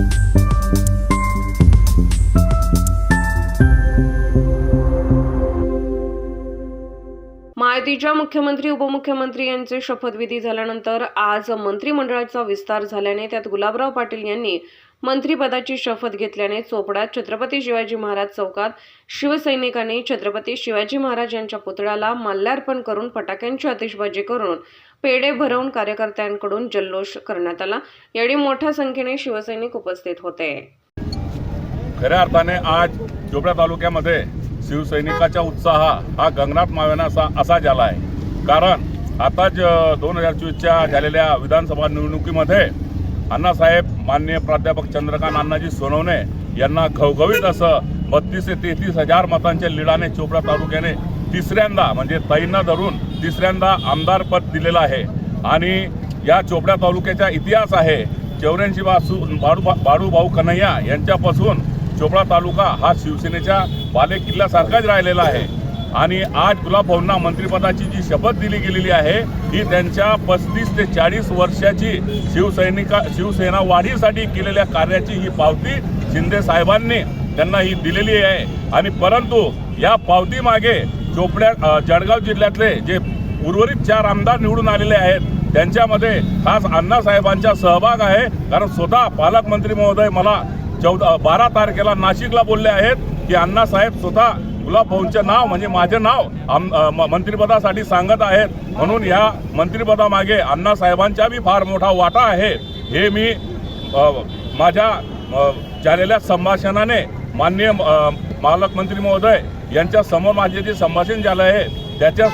Thank you. माहितीच्या मुख्यमंत्री उपमुख्यमंत्री यांचे शपथविधी झाल्यानंतर आज मंत्रिमंडळाचा विस्तार झाल्याने त्यात गुलाबराव पाटील यांनी मंत्रिपदाची शपथ घेतल्याने चोपडात छत्रपती शिवाजी महाराज चौकात शिवसैनिकांनी छत्रपती शिवाजी महाराज यांच्या पुतळ्याला माल्यार्पण करून फटाक्यांची आतिषबाजी करून पेढे भरवून कार्यकर्त्यांकडून जल्लोष करण्यात आला. यावेळी मोठ्या संख्येने शिवसैनिक उपस्थित होते. खऱ्या अर्थाने आज चोपडा तालुक्यामध्ये शिवसैनिकाचा उत्साह हा गंगनाथ मावेनासा असा झाला आहे. कारण आताच दोन हजार चोवीसच्या झालेल्या विधानसभा निवडणुकीमध्ये अण्णासाहेब माननीय प्राध्यापक चंद्रकांत अण्णाजी सोनवणे यांना घवघवीत असं बत्तीस ते तेहतीस हजार मतांच्या लीडाने चोपडा तालुक्याने तिसऱ्यांदा म्हणजे ताईंना धरून तिसऱ्यांदा आमदारपद दिलेलं आहे. आणि या चोपडा तालुक्याचा इतिहास आहे चौऱ्याऐंशी पासून बाडू भाऊ कन्हैया यांच्यापासून चोपडा तालुका हा शिवसेनेच्या बाले किल्ल्यासारखाच राहिलेला आहे. आणि आज गुलाबभाऊंना मंत्रिपदाची जी शपथ दिली गेलेली आहे ही त्यांच्या पस्तीस ते चाळीस वर्षाची शिवसैनिका शिवसेना वाढीसाठी केलेल्या कार्याची ही पावती शिंदे साहेबांनी त्यांना ही दिलेली आहे. आणि परंतु या पावती मागे चोपड्या जळगाव जिल्ह्यातले जे उर्वरित चार आमदार निवडून आलेले आहेत त्यांच्यामध्ये खास अण्णासाहेबांचा सहभाग आहे. कारण स्वतः पालकमंत्री महोदय मला चौदा बारा तारखेला नाशिकला बोलले आहेत की अण्णासाहेब स्वतः गुलाबभाऊंचे नाव म्हणजे माझे नाव आम म- मंत्रिपदासाठी सांगत आहेत. म्हणून ह्या मंत्रिपदामागे अण्णासाहेबांचा बी फार मोठा वाटा आहे. हे मी माझ्या झालेल्या संभाषणाने माननीय पालकमंत्री महोदय यांच्या समोर माझे जे संभाषण झालं आहे त्याच्या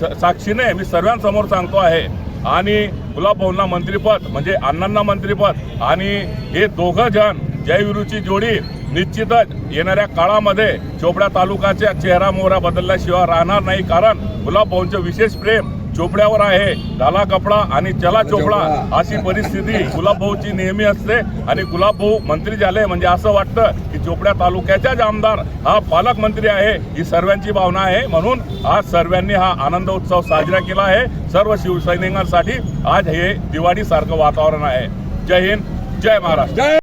स- साक्षीने मी सर्वांसमोर सांगतो आहे. आणि गुलाबभाऊंना मंत्रिपद म्हणजे अण्णांना मंत्रिपद आणि हे दोघं जण जयविरूची जोडी निश्चितच येणाऱ्या काळामध्ये चोपडा तालुक्याच्या चेहरा मोहरा बदलल्याशिवाय राहणार नाही कारण गुलाबभाऊंचं विशेष प्रेम चोपड्यावर आहे. डाला कपडा आणि चला चोपडा अशी परिस्थिती गुलाबभाऊची नेहमी असते आणि गुलाबभाऊ मंत्री झाले म्हणजे असं वाटतं की चोपड्या तालुक्याच्याच आमदार हा पालकमंत्री आहे ही सर्वांची भावना आहे. म्हणून आज सर्वांनी हा आनंद उत्सव साजरा केला आहे. सर्व शिवसैनिकांसाठी आज हे दिवाळी सारखं वातावरण आहे. जय हिंद जय महाराष्ट्र.